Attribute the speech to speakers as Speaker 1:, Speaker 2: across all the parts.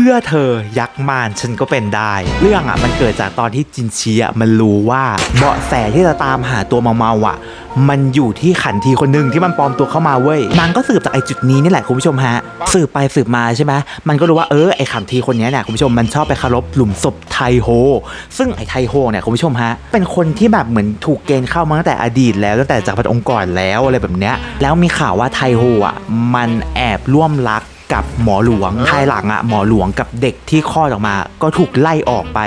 Speaker 1: พื่อเธอยักษ์มารฉันก็เป็นได้ เรื่องอะมันเกิดจากตอนที่จินชีอะมันรู้ว่าเบาะแสที่จะตามหาตัวเมาเมาๆอะ มันอยู่ที่ขันทีคนหนึ่งที่มันปลอมตัวเข้ามาเว้ยนางก็สืบจากไอ้จุดนี้นี่แหละคุณผู้ชมฮะ สืบไปสืบมาใช่ไหมมันก็รู้ว่าเออไอ้ขันทีคนนี้เนี่ยคุณผู้ชมมันชอบไปคารพหลุมศพไทโฮ ซึ่งไอ้ไทโฮเนี่ยคุณผู้ชมฮะเป็นคนที่แบบเหมือนถูกเกณฑ์เข้ามาตั้งแต่อดีตแล้วตั้งแต่จากพรรดิองค์ก่อนแล้วอะไรแบบเนี้ยแล้วมีข่าวว่าไทโฮอะมันแอบร่วมรัก กับหมอหลวงภายหลังอะหมอหลวงกับเด็กที่คลอดออกมา ก็ถูกไล่ออกไป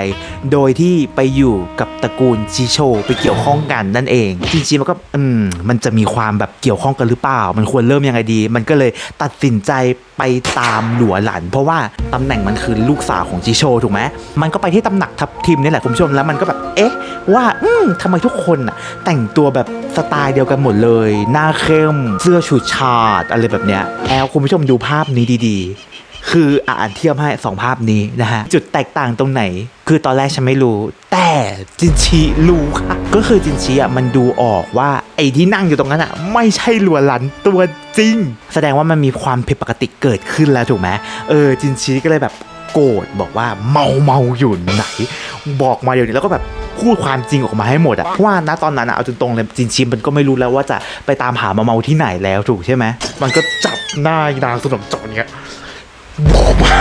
Speaker 1: โดยที่ไปอยู่กับตระกูลจิโชไปเกี่ยวข้องกันนั่นเอง จริงๆมันก็อืมมันจะมีความแบบเกี่ยวข้องกันหรือเปล่า มันควรเริ่มยังไงดี มันก็เลยตัดสินใจไปตามหลัวหลัน เพราะว่าตำแหน่งมันคือลูกสาวของจิโชถูกไหมมันก็ไปที่ตำหนักทัพทิมนี่แหละคุณผู้ชมแล้วมันก็แบบเอ๊ะ ว่าอืมทำไมทุกคนอะแต่งตัวแบบสไตล์เดียวกันหมดเลย หน้าเข้ม เสื้อฉูดฉาดอะไรแบบเนี้ยแอลคุณผู้ชมดูภาพนี้ดีๆ คืออ่านเทียบให้สองภาพนี้นะฮะ จุดแตกต่างตรงไหน คือตอนแรกฉันไม่รู้ แต่จินชีรู้ค่ะ ก็คือจินชีอะมันดูออกว่า ไอ้ที่นั่งอยู่ตรงนั้นอะ ไม่ใช่ลัวหลันตัวจริง แสดงว่ามันมีความผิดปกติเกิดขึ้นแล้วถูกไหมเออจินชีก็เลยแบบโกรธบอกว่าเมาเมาอยู่ไหน บอกมาเดี๋ยวนี้แล้วก็แบบพูดความจริงออกมาให้หมดอะเพราะว่าณตอนนั้นอะเอาตรงๆเลยจินชิมมันก็ไม่รู้แล้วว่าจะไปตามหามาเมาที่ไหนแล้วถูกใช่ไหมมันก็จับหน้านางสนมจอเนี้ย บอกมา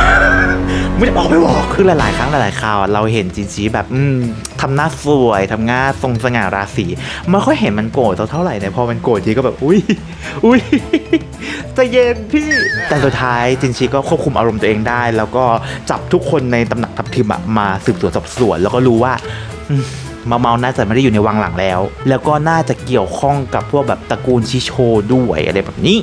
Speaker 1: ไม่ได้บอกไม่บอกคือหลายๆ ครั้งหลายๆคราวเราเห็นจินชีแบบอืมทำหน้าสวยทำหน้าทรงสง่าราศีไม่ค่อยเห็นมันโกรธเท่าไหร่เนี่ยพอมันโกรธทีก็แบบอุ้ยอุ้ยใจะเย็นพี่ แต่สุดท้ายจินชีก็ควบคุมอารมณ์ตัวเองได้ แล้วก็จับทุกคนในตำหนักทัพทิมมาสืบสวนสอบสวน แล้วก็รู้ว่ามมาเมาน่าจะไม่ได้อยู่ในวังหลังแล้ว แล้วก็น่าจะเกี่ยวข้องกับพวกแบบตระกูลชิโชด้วยอะไรแบบนี้